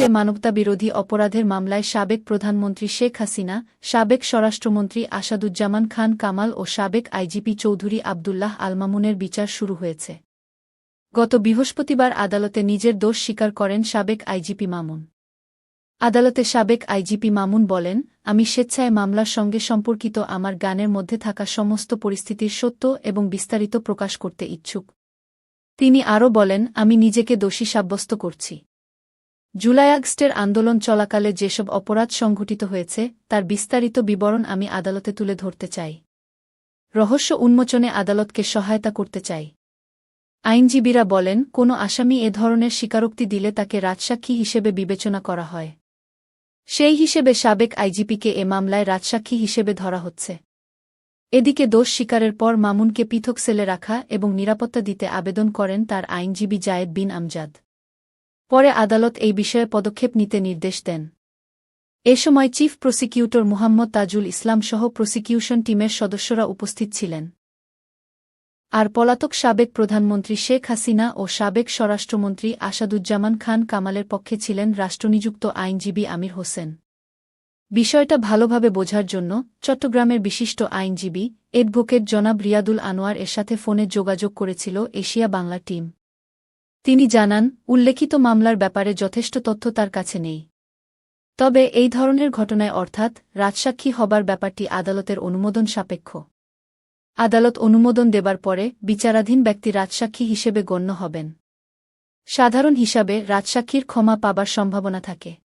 আগস্টে মানবতাবিরোধী অপরাধের মামলায় সাবেক প্রধানমন্ত্রী শেখ হাসিনা, সাবেক স্বরাষ্ট্রমন্ত্রী আসাদুজ্জামান খান কামাল ও সাবেক আইজিপি চৌধুরী আবদুল্লাহ আলমামুনের বিচার শুরু হয়েছে। গত বৃহস্পতিবার আদালতে নিজের দোষ স্বীকার করেন সাবেক আইজিপি মামুন। আদালতে সাবেক আইজিপি মামুন বলেন, আমি স্বেচ্ছায় মামলার সঙ্গে সম্পর্কিত আমার গানের মধ্যে থাকা সমস্ত পরিস্থিতির সত্য এবং বিস্তারিত প্রকাশ করতে ইচ্ছুক। তিনি আরও বলেন, আমি নিজেকে দোষী সাব্যস্ত করছি। জুলাই আগস্টের আন্দোলন চলাকালে যেসব অপরাধ সংঘটিত হয়েছে, তার বিস্তারিত বিবরণ আমি আদালতে তুলে ধরতে চাই। রহস্য উন্মোচনে আদালতকে সহায়তা করতে চাই। আইনজীবীরা বলেন, কোনো আসামি এ ধরনের স্বীকারোক্তি দিলে তাকে রাজসাক্ষী হিসেবে বিবেচনা করা হয়। সেই হিসেবে সাবেক আইজিপিকে এ মামলায় রাজসাক্ষী হিসেবে ধরা হচ্ছে। এদিকে দোষ স্বীকারের পর মামুনকে পৃথক সেলে রাখা এবং নিরাপত্তা দিতে আবেদন করেন তার আইনজীবী জায়েদ বিন আমজাদ। পরে আদালত এই বিষয়ে পদক্ষেপ নিতে নির্দেশ দেন। এ সময় চিফ প্রসিকিউটর মুহাম্মদ তাজুল ইসলাম সহ প্রসিকিউশন টিমের সদস্যরা উপস্থিত ছিলেন। আর পলাতক সাবেক প্রধানমন্ত্রী শেখ হাসিনা ও সাবেক স্বরাষ্ট্রমন্ত্রী আসাদুজ্জামান খান কামালের পক্ষে ছিলেন রাষ্ট্রনিযুক্ত আইনজীবী আমির হোসেন। বিষয়টা ভালোভাবে বোঝার জন্য চট্টগ্রামের বিশিষ্ট আইনজীবী এডভোকেট জনাব রিয়াদুল আনোয়ার এর সাথে ফোনে যোগাযোগ করেছিল এশিয়া বাংলা টিম। তিনি জানান, উল্লেখিত মামলার ব্যাপারে যথেষ্ট তথ্য তার কাছে নেই। তবে এই ধরনের ঘটনায় অর্থাৎ রাজসাক্ষী হবার ব্যাপারটি আদালতের অনুমোদন সাপেক্ষ। আদালত অনুমোদন দেবার পরে বিচারাধীন ব্যক্তি রাজসাক্ষী হিসেবে গণ্য হবেন। সাধারণ হিসাবে রাজসাক্ষীর ক্ষমা পাবার সম্ভাবনা থাকে।